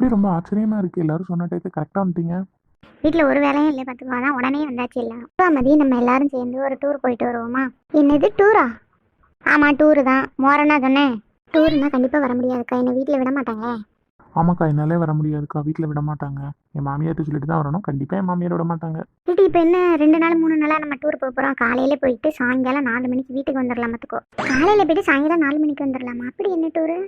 எப்படி ரொம்ப ஆச்சரியமா இருக்கு. எல்லாரும் சொன்ன டயத்தை கரெக்டாக வந்துட்டீங்க. வீட்டில் ஒரு வேலையும் இல்லை பார்த்துக்கோ அதான் உடனே வந்தாச்சு இல்லை அப்பா மதியம் நம்ம எல்லாரும் சேர்ந்து ஒரு டூர் போயிட்டு வருவோமா? என்னது டூரா ஆமாம் டூரு தான். மோரனா சொன்னேன் டூர்னா கண்டிப்பாக வர முடியாதுக்கா. என்னை வீட்டில் விட மாட்டாங்க. ஆமாக்கா என்னாலே வர முடியாதுக்கா. வீட்டில் விட மாட்டாங்க. என் மாமியார்ட்ட சொல்லிட்டு தான் வரணும். கண்டிப்பாக என் மாமியார் விட மாட்டாங்க. வீட்டு இப்போ என்ன ரெண்டு நாள் மூணு நாளாக நம்ம டூர் போக போகிறோம் காலையில போயிட்டு சாயங்காலம் நாலு மணிக்கு வீட்டுக்கு வந்துடலாம் பார்த்துக்கோ காலையில் போயிட்டு சாயங்காலம் நாலு மணிக்கு வந்துடலாமா அப்படி என்ன டூரு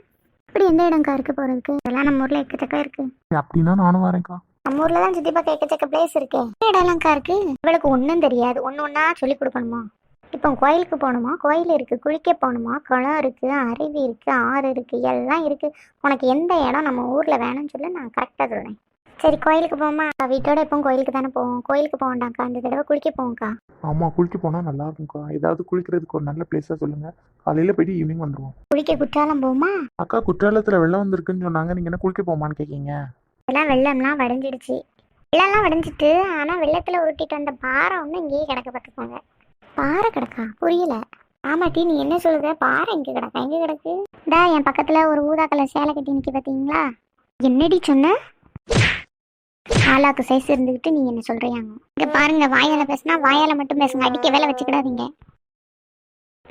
அப்படி எந்த இடம்க்கா இருக்க போகிறதுக்கு இதெல்லாம் நம்ம ஊரில் எக்கச்சக்கம் இருக்குது சரி, அப்படின்னா நானும் வரேன்க்கா. நம்ம ஊர்ல தான் சுத்தி பார்க்க எக்கச்சக்க பிளேஸ் இருக்கு. இடம்லாம்க்கா இருக்கு? இவளுக்கு ஒன்றும் தெரியாது. ஒன்று ஒன்றா சொல்லி கொடுக்கணுமா? இப்போ கோயிலுக்கு போகணுமா? கோயில் இருக்கு குளிக்க போகணுமா? குளம் இருக்கு அருவி இருக்கு ஆறு இருக்கு எல்லாம் இருக்கு. உனக்கு எந்த இடம் நம்ம ஊர்ல வேணும்னு சொல்லி நான் கரெக்டாக சொல்றேன். சரி கோயிலுக்கு போமா வீட்டோட எப்பவும் கோயிலுக்கு தானே போவோம். கோயிலுக்கு போவோம்டாக்கா. இந்த தடவை குளிக்க போவோம்க்கா. ஆமாம் குளிக்க போனால் நல்லா இருக்கும்க்கா. ஏதாவது குளிக்கிறதுக்கு ஒரு நல்ல பிளேஸாக சொல்லுங்கள் காலையில் போயிட்டு ஈவினிங் வந்துடுவோம் குளிக்க குற்றாலம் போமா? அக்கா குற்றாலத்தில் வெள்ளம் வந்திருக்குன்னு சொன்னாங்க. நீங்கள் என்ன குளிக்க போமான்னு கேட்கீங்க இதெல்லாம் வெள்ளம்லாம் வடைஞ்சிடுச்சு. வெள்ளம்லாம் வடைஞ்சிட்டு ஆனால் வெள்ளத்தில் உருட்டிட்டு வந்த பாறை ஒன்று இங்கேயே கிடக்க பார்த்துக்கோங்க. பாறை கிடக்கா? புரியல. ஆமாட்டி நீ என்ன சொல்லுத? பாறை இங்கே கிடக்கா? எங்கே கிடக்கு? டா என் பக்கத்தில் ஒரு ஊதா கலர் சேலை கட்டி நிற்க பார்த்தீங்களா என்னடி சொன்ன? ஆளாக்கு சைஸ் இருந்துக்கிட்டு நீ என்ன சொல்றியாங்க? இங்கே பாருங்க வாயால பேசுனா வாயால மட்டும் பேசுங்க. அடிக்க வேலை வச்சுக்கிடாதீங்க.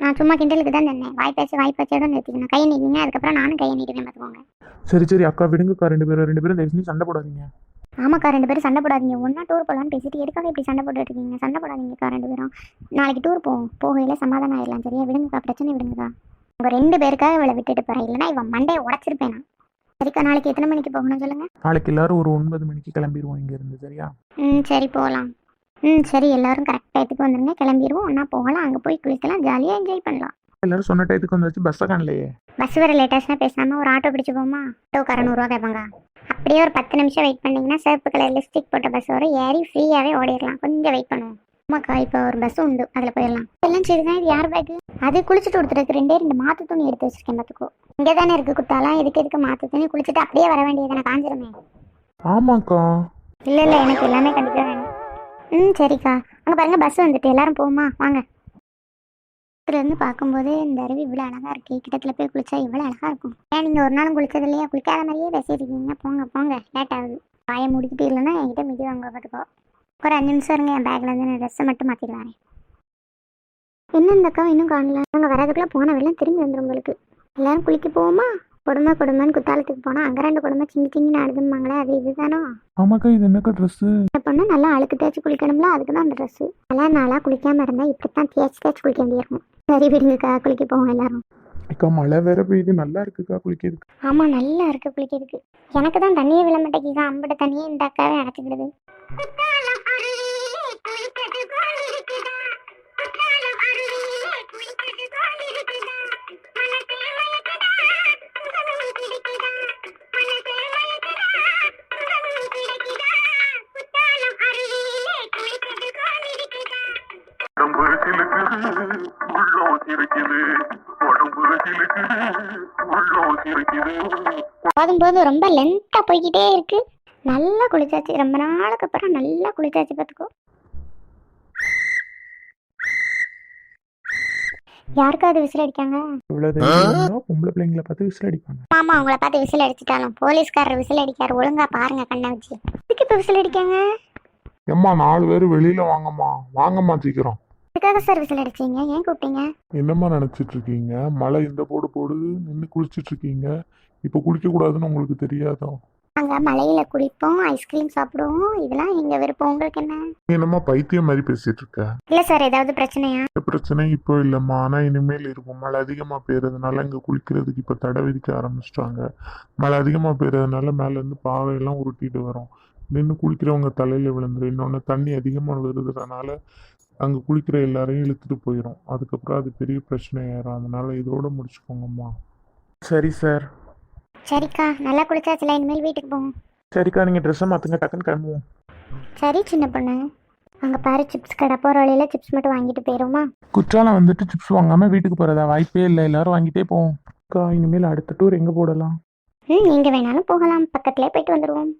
நான் சும்மா கிண்டலுக்கு தான் சொன்னேன் வாய் பேசி வாய் பேச்சோட நிறுத்திக்கணும். கையை நீட்டிங்க அதுக்கப்புறம் நானும் கையை நீட்டுவேன் பார்த்துக்கோங்க. சரி சரி அக்கா விடுங்கக்கா ரெண்டு பேரும் ரெண்டு பேரும் தயவு செஞ்சு சண்டை போடாதீங்க. ஆமாக்கா ரெண்டு பேரும் சண்டை போடாதீங்க. ஒன்றா டூர் போகலான்னு பேசிட்டு எதுக்காக இப்படி சண்டை போட்டுட்டு இருக்கீங்க? சண்டை போடாதீங்கக்கா ரெண்டு பேரும். நாளைக்கு டூர் போவோம் போகையில சமாதானம் ஆயிடலாம். சரியா? விடுங்கக்கா பிரச்சனை விடுங்கக்கா. உங்கள் ரெண்டு பேருக்காக இவளை விட்டுட்டு போகிறேன் இல்லைன்னா இவன் மண்டையை உடச்சிருப்பேன் நான். சரிக்கா நாளைக்கு எத்தனை மணிக்கு போகணும் சொல்லுங்கள் நாளைக்கு எல்லாரும் ஒரு ஒன்பது மணிக்கு கிளம்பிடுவோம் இங்கேருந்து சரியா? ம் சரி போகலாம். ம் சரி எல்லாரும் கரெக்ட் டயத்துக்கு வந்துருங்க கிளம்பிடுவோம் ஒன்றா போகலாம் அங்கே போய் குளிக்கலாம் ஜாலியாக என்ஜாய் பண்ணலாம். எல்லாரும் சொன்ன டயத்துக்கு வந்தாச்சு பஸ்ஸை காணலையே? பஸ் வர லேட்டஸ்ட்னா பேசாமல் ஒரு ஆட்டோ பிடிச்சி போமா ஆட்டோ நூறுரூவா கேட்பாங்க அப்படியே ஒரு பத்து நிமிஷம் வெயிட் பண்ணிங்கன்னா சிவப்பு கலர் லிப்ஸ்டிக் போட்ட பஸ் வரும் ஏறி ஃப்ரீயாகவே ஓடிடலாம். கொஞ்சம் வெயிட் பண்ணுவோம். ஆமாக்கா இப்போ ஒரு பஸ் உண்டு அதில் போயிடலாம். எல்லாம் சரிதான் இது யார் பேக்கு அது குளிச்சுட்டு கொடுத்துருக்கு ரெண்டே ரெண்டு மாற்று துணி எடுத்து வச்சிருக்கேன் பார்த்துக்கோ இங்கே தானே இருக்குது குத்தாலாம் இதுக்கு எதுக்கு மாற்று துணி குளிச்சுட்டு அப்படியே வர வேண்டியது எனக்கு காஞ்சிருமே. ஆமாக்கா. இல்லை இல்லை எனக்கு எல்லாமே கண்டிப்பாக வேணும். ம் சரிக்கா. அங்கே பாருங்க பஸ் வந்துட்டு. எல்லாரும் போகுமா வாங்க. இருந்து பார்க்கும்போது இந்த அருவி இவ்வளோ அழகாக இருக்கு. கிட்டத்தில் போய் குளிச்சா இவ்வளோ அழகாக இருக்கும். ஏன் நீங்கள் ஒரு நாளும் குளிச்சது இல்லையா? குளிக்காத மாதிரியே பேசிட்டு இருக்கீங்க போங்க போங்க. லேட் ஆகுது. வாயை முடிக்கிட்டு இல்லைன்னா என்கிட்ட மிதி வாங்க பார்த்துக்கோ. ஒரு அஞ்சு நிமிஷம் இருங்க. என் பேக்கில் இருந்து நான் ட்ரெஸ்ஸை மட்டும் மாற்றிட்டு வரேன் என்ன இந்த அக்கா இன்னும் காணல? அவங்க வரதுக்குள்ளே போன வெள்ளம் திரும்பி வந்துடும் உங்களுக்கு எல்லாரும் குளிக்க போவோமா? கொடுமை கொடுமைன்னு குத்தாலத்துக்கு போனால் அங்கே ரெண்டு கொடுமை சிங்கி சிங்கின்னு அழுதுமாங்களே அது இதுதானோ? ஆமாக்கா இது என்னக்கா இந்த பொண்ணு? நல்லா அழுக்கு தேய்ச்சி குளிக்கணும்ல அதுக்கு தான் அந்த ட்ரெஸ்ஸு நல்லா நாளாக குளிக்காம இருந்தால் இப்படித்தான் தேய்ச்சி தேய்ச்சி குளிக்க வேண்டியிருக்கும் சரி விடுங்கக்கா குளிக்க போவோம் எல்லாரும். அக்கா மழை வேற பெய்யுது. நல்லா இருக்குக்கா குளிக்கிறதுக்கு. ஆமாம் நல்லா இருக்கு குளிக்கிறதுக்கு. எனக்கு தான் தண்ணியே விழ மாட்டேங்குது. அம்பட தண்ணியே இந்த அக்காவே அடைச்சிக்கிடுது சிரிக்குது உடம்பு உள்ளம் ரொம்ப லென்த்தாக போய்கிட்டே இருக்கு. நல்லா குளிச்சாச்சு. ரொம்ப நாளுக்கு அப்புறம் நல்லா குளிச்சாச்சு பார்த்துக்கோ. யாருக்காவது விசில் அடிக்காங்க? பொம்பளை பிள்ளைங்களை பார்த்து விசில் அடிப்பாங்க. மாமா உங்களை பார்த்து விசில் அடிச்சிட்டாலும் போலீஸ்காரர் விசில் அடிக்காரு. ஒழுங்கா பாருங்க கண்ணை வச்சு. இதுக்கு இப்போ விசில் அடிக்காங்க? எம்மா நாலு பேர் வெளியில வாங்கம்மா. வாங்கம்மா சீக்கிரம். எதுக்காக சார் விசில் அடிச்சீங்க? ஏன் கூப்பிட்டீங்க? என்னம்மா நினைச்சிட்டு இருக்கீங்க? மழை இந்த போடு போடுது நின்று குளிச்சிட்டு இருக்கீங்க. இப்போ குளிக்க கூடாதுன்னு உங்களுக்கு தெரியாதோ? அங்க மலையில குளிப்போம் ஐஸ்கிரீம் சாப்பிடுவோம். இதெல்லாம் எங்க விருப்பம். உங்களுக்கு என்ன? நீ என்னம்மா பைத்தியம் மாதிரி பேசிட்டு இருக்க? இல்ல சார் ஏதாவது பிரச்சனையா? இந்த பிரச்சனை இப்போ இல்லைம்மா. ஆனால் இனிமேல் இருக்கும். மழை அதிகமாக பெய்யறதுனால இங்கே குளிக்கிறதுக்கு இப்போ தடை விதிக்க ஆரம்பிச்சிட்டாங்க. மழை அதிகமாக பெய்யறதுனால மேலேருந்து பாவையெல்லாம் உருட்டிட்டு வரும். நின்று குளிக்கிறவங்க தலையில் விழுந்துரும். இன்னொன்று தண்ணி அதிகமாக வருதுனால அங்கே குளிக்கிற எல்லாரையும் இழுத்துட்டு போயிடும் அதுக்கப்புறம் அது பெரிய பிரச்சனை ஆயிரும் அதனால இதோட முடிச்சுக்கோங்கம்மா. சரி சார். சரிக்கா. நல்லா குளிச்சாச்சுல. இனிமேல் வீட்டுக்கு போவோம். சரிக்கா நீங்கள் ட்ரெஸ்ஸை மாற்றுங்க டக்குன்னு கிளம்புவோம். சரி சின்ன பொண்ணு. அங்க பாரு சிப்ஸ் கடை போற வழியில சிப்ஸ் மட்டும் வாங்கிட்டு போயிருவோமா? குற்றாலம் வந்துட்டு சிப்ஸ் வாங்காமல் வீட்டுக்கு போகிறதா வாய்ப்பே இல்லை. எல்லாரும் வாங்கிட்டே போவோம். அக்கா இனிமேல் அடுத்த டூர் எங்கே போடலாம்? ம் எங்க வேணாலும் போகலாம். பக்கத்துலயே போயிட்டு வந்துருவோம்.